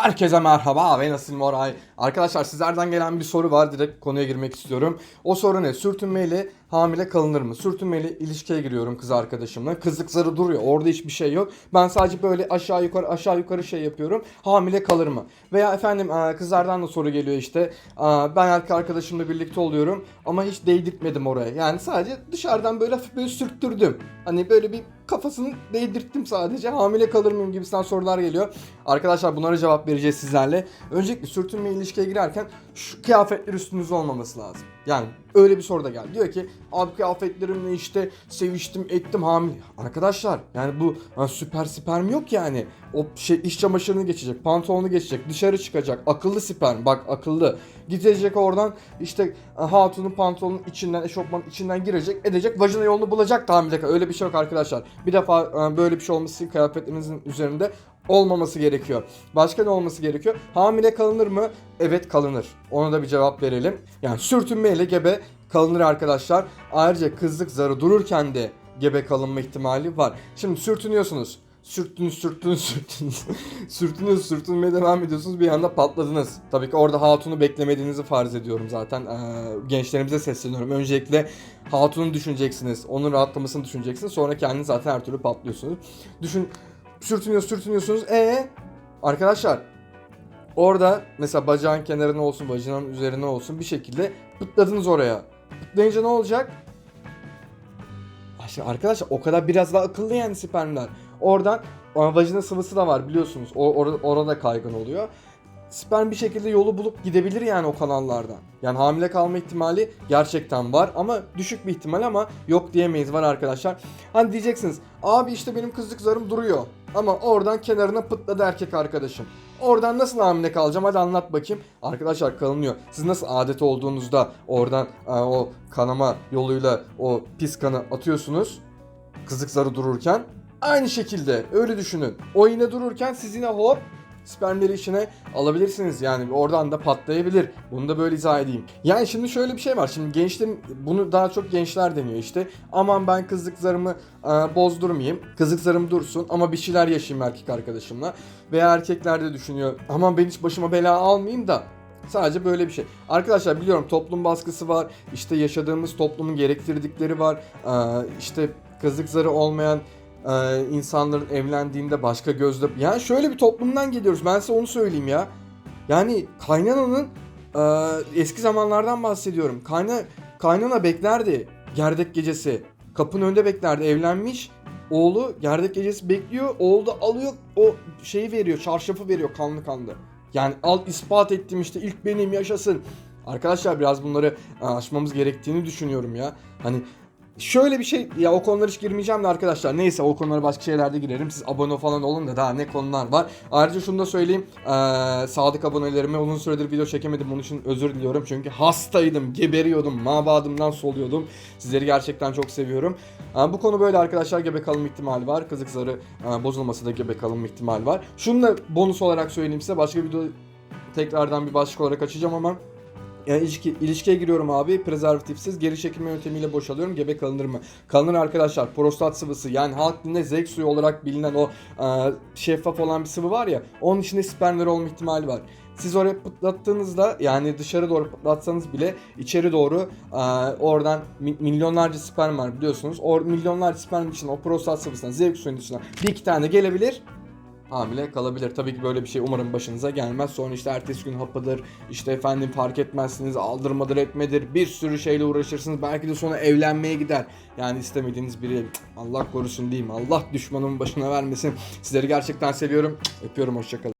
Herkese merhaba ben Asil Moray. Arkadaşlar sizlerden gelen bir soru var. Direkt konuya girmek istiyorum. O soru ne? Sürtünmeyle hamile kalınır mı? Sürtünmeyle ilişkiye giriyorum kız arkadaşımla. Kızlık zarı duruyor. Orada hiçbir şey yok. Ben sadece böyle aşağı yukarı aşağı yukarı şey yapıyorum. Hamile kalır mı? Veya efendim e, kızlardan da soru geliyor işte. E, Ben erkek arkadaşımla birlikte oluyorum ama hiç değdirtmedim oraya. Yani sadece dışarıdan böyle hafif böyle sürttürdüm. Hani böyle bir kafasını değdirttim sadece. Hamile kalır mıyım gibisinden sorular geliyor. Arkadaşlar bunlara cevap vereceğiz sizlerle. Öncelikle sürtünme ilişkiye girerken şu kıyafetler üstünüzde olmaması lazım. Yani öyle bir soru da geldi. Diyor ki abi kıyafetlerimle işte seviştim ettim hamile. Arkadaşlar yani bu ha, süper sperm yok yani. O şey iş çamaşırını geçecek, pantolonu geçecek, dışarı çıkacak. Akıllı sperm bak akıllı. Gidecek oradan işte hatunun pantolonun içinden, eşofmanın içinden girecek, edecek. Vajina yolunu bulacak da Öyle bir şey yok arkadaşlar. Bir defa böyle bir şey olması kıyafetlerinizin üzerinde olmaması gerekiyor. Başka ne olması gerekiyor? Hamile kalınır mı? Evet kalınır. Ona da bir cevap verelim. Yani sürtünmeyle gebe kalınır arkadaşlar. Ayrıca kızlık zarı dururken de gebe kalınma ihtimali var. Şimdi sürtünüyorsunuz. Sürttünüz, sürttünüz, sürttünüz. sürtünüz, sürtünmeye devam ediyorsunuz. Bir anda patladınız. Tabii ki orada hatunu beklemediğinizi farz ediyorum zaten. Ee, gençlerimize sesleniyorum. Öncelikle hatunu düşüneceksiniz. Onun rahatlamasını düşüneceksiniz. Sonra kendiniz zaten her türlü patlıyorsunuz. Düşün, sürtünüyor, sürtünüyorsunuz. E arkadaşlar orada mesela bacağın kenarına olsun, bacağın üzerine olsun bir şekilde pıtladınız oraya. Pıtlayınca ne olacak? İşte arkadaşlar o kadar biraz daha akıllı yani spermler. Oradan vajina sıvısı da var biliyorsunuz. O, or- orada kaygan oluyor. Sperm bir şekilde yolu bulup gidebilir yani o kanallardan. Yani hamile kalma ihtimali gerçekten var ama düşük bir ihtimal ama yok diyemeyiz var arkadaşlar. Hani diyeceksiniz abi işte benim kızlık zarım duruyor ama oradan kenarına pıtladı erkek arkadaşım. Oradan nasıl hamile kalacağım hadi anlat bakayım. Arkadaşlar kalınıyor. Siz nasıl adet olduğunuzda oradan e, o kanama yoluyla o pis kanı atıyorsunuz. Kızlık zarı dururken. Aynı şekilde öyle düşünün. O yine dururken siz yine hop spermleri içine alabilirsiniz. Yani oradan da patlayabilir. Bunu da böyle izah edeyim. Yani şimdi şöyle bir şey var. Şimdi gençlerin bunu daha çok gençler deniyor işte. Aman ben kızlık zarımı e, bozdurmayayım. Kızlık zarım dursun ama bir şeyler yaşayayım erkek arkadaşımla. Veya erkekler de düşünüyor. Aman ben hiç başıma bela almayayım da Sadece böyle bir şey. Arkadaşlar biliyorum toplum baskısı var. İşte yaşadığımız toplumun gerektirdikleri var. Ee, işte kızlık zarı olmayan e, insanların evlendiğinde başka gözle... Yani şöyle bir toplumdan geliyoruz. Ben size onu söyleyeyim ya. Yani kaynananın e, eski zamanlardan bahsediyorum. Kayna, kaynana beklerdi gerdek gecesi. Kapının önünde beklerdi. Evlenmiş. Oğlu gerdek gecesi bekliyor. Oğlu da alıyor o şeyi veriyor. Çarşafı veriyor kanlı kanlı. Yani al ispat ettim işte ilk benim yaşasın. Arkadaşlar biraz bunları aşmamız gerektiğini düşünüyorum ya. Hani şöyle bir şey ya o konulara hiç girmeyeceğim de arkadaşlar. Neyse o konulara başka şeylerde girerim. Siz abone falan olun da daha ne konular var. Ayrıca şunu da söyleyeyim. Ee, sadık abonelerime uzun süredir video çekemedim. Bunun için özür diliyorum. Çünkü hastaydım, geberiyordum, mabadımdan soluyordum. Sizleri gerçekten çok seviyorum. Ee, bu konu böyle arkadaşlar. Gebe kalma ihtimali var. Kızık zarı e, bozulması da gebe kalma ihtimali var. Şunu da bonus olarak söyleyeyim size. Başka bir video tekrardan bir başlık olarak açacağım ama yani ilişki, ilişkiye giriyorum abi prezervatifsiz geri çekilme yöntemiyle boşalıyorum gebe kalınır mı? Kalınır arkadaşlar prostat sıvısı yani halk dilinde zevk suyu olarak bilinen o e, şeffaf olan bir sıvı var ya onun içinde spermler olma ihtimali var. Siz oraya pıtlattığınızda yani dışarı doğru pıtlatsanız bile içeri doğru e, oradan mi- milyonlarca sperm var biliyorsunuz. O milyonlarca sperm için o prostat sıvısından zevk suyunun içinden bir iki tane gelebilir hamile kalabilir. Tabii ki böyle bir şey umarım başınıza gelmez. Sonra işte ertesi gün hapıdır, işte efendim fark etmezsiniz, aldırmadır etmedir, bir sürü şeyle uğraşırsınız. Belki de sonra evlenmeye gider. Yani istemediğiniz biri Allah korusun diyeyim. Allah düşmanımın başına vermesin. Sizleri gerçekten seviyorum. Öpüyorum hoşçakalın.